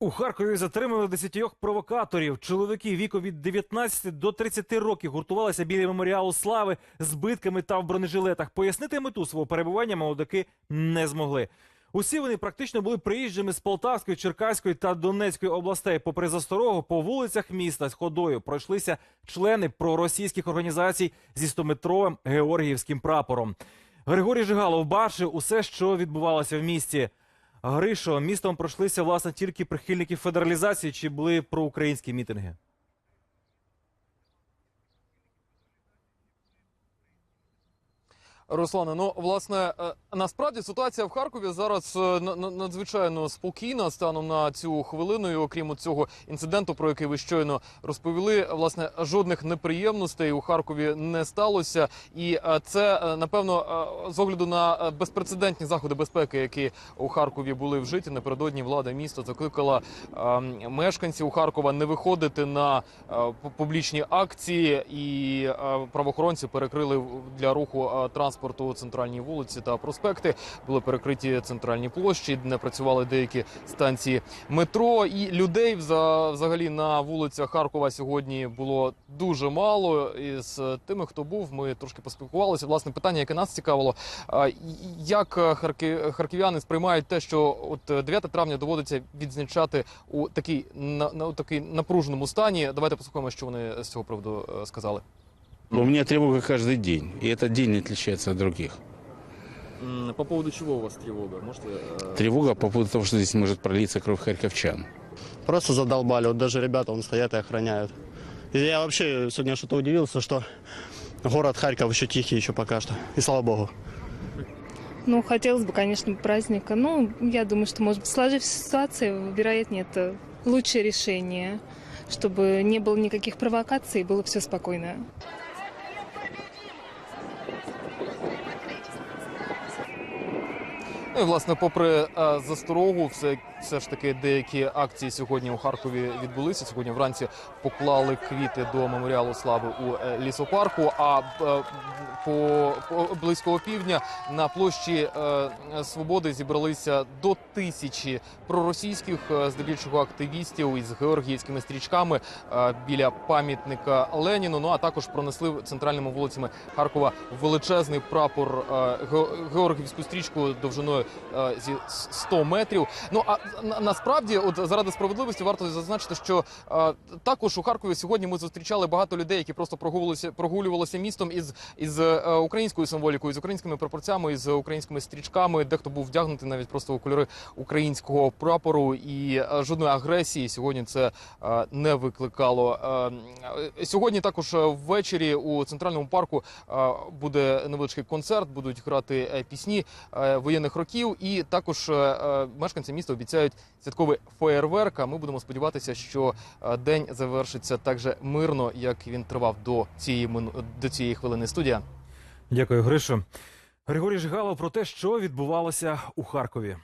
У Харкові затримали десятьох провокаторів. Чоловіки віком від 19 до 30 років гуртувалися біля меморіалу слави з битками та в бронежилетах. Пояснити мету свого перебування молодики не змогли. Усі вони практично були приїжджими з Полтавської, Черкаської та Донецької областей. Попри засторогу, по вулицях міста з ходою пройшлися члени проросійських організацій зі 100-метровим георгіївським прапором. Григорій Жигалов бачив усе, що відбувалося в місті. Гришо, містом пройшлися власне тільки прихильники федералізації чи були проукраїнські мітинги? Руслане, ну власне е, насправді ситуація в Харкові зараз е, на- на- надзвичайно спокійна станом на цю хвилину. І окрім цього інциденту, про який ви щойно розповіли, власне жодних неприємностей у Харкові не сталося. І е, це напевно з огляду на безпрецедентні заходи безпеки, які у Харкові були вжиті. Напередодні влада міста закликала е, мешканців Харкова не виходити на публічні акції, і правоохоронці перекрили для руху е, транспорту центральні вулиці та проспекти. Були перекриті центральні площі, де працювали деякі станції метро. І людей вза- взагалі на вулицях Харкова сьогодні було дуже мало. Із тими, хто був, ми трошки поспілкувалися. Власне, питання, яке нас цікавило, як е, харків'яни сприймають те, що от е, 9 травня доводиться відзначати у такій на, на у такий напруженому стані. Давайте послухаємо, що вони з цього приводу е, сказали. У меня тревога каждый день, и этот день не отличается от других. По поводу чего у вас тревога? Можете Тревога по поводу того, что здесь может пролиться кровь харьковчан. Просто задолбали. Вот даже ребята он стоят и охраняют. И я вообще сегодня что-то удивился, что город Харьков еще тихий еще пока что. И слава богу. Ну, хотелось бы, конечно, праздника. Ну, я думаю, что, может быть, сложившаяся ситуация, вероятнее, это лучшее решение, чтобы не было никаких провокаций и было все спокойно. Ну і власне, попри е, засторогу, все, все ж таки деякі акції сьогодні у Харкові відбулися. Сьогодні вранці поклали квіти до меморіалу слави у е, лісопарку. А е, по, по близько опівдня на площі е, Свободи зібралися до тисячі проросійських, здебільшого активістів із георгіївськими стрічками біля пам'ятника Леніну. Ну а також пронесли центральними вулицями Харкова величезний прапор е, Георгіївську стрічку довжиною зі 100 метрів. Ну а насправді, от заради справедливості, варто зазначити, що е, також у Харкові сьогодні ми зустрічали багато людей, які просто прогулювалися, прогулювалися містом із, із е, українською символікою, з українськими прапорцями, із українськими стрічками. Дехто був вдягнутий навіть просто у кольори українського прапору, і е, жодної агресії сьогодні це е, не викликало. Е, е, Сьогодні також е, ввечері у центральному парку е, буде невеличкий концерт, будуть грати е, пісні е, воєнних років, і також е, мешканці міста обіцяють святковий феєрверк. А ми будемо сподіватися, що е, день завершиться так же мирно, як він тривав до цієї до цієї хвилини. Студія. Дякую, Гришо. Григорій Жигалов про те, що відбувалося у Харкові.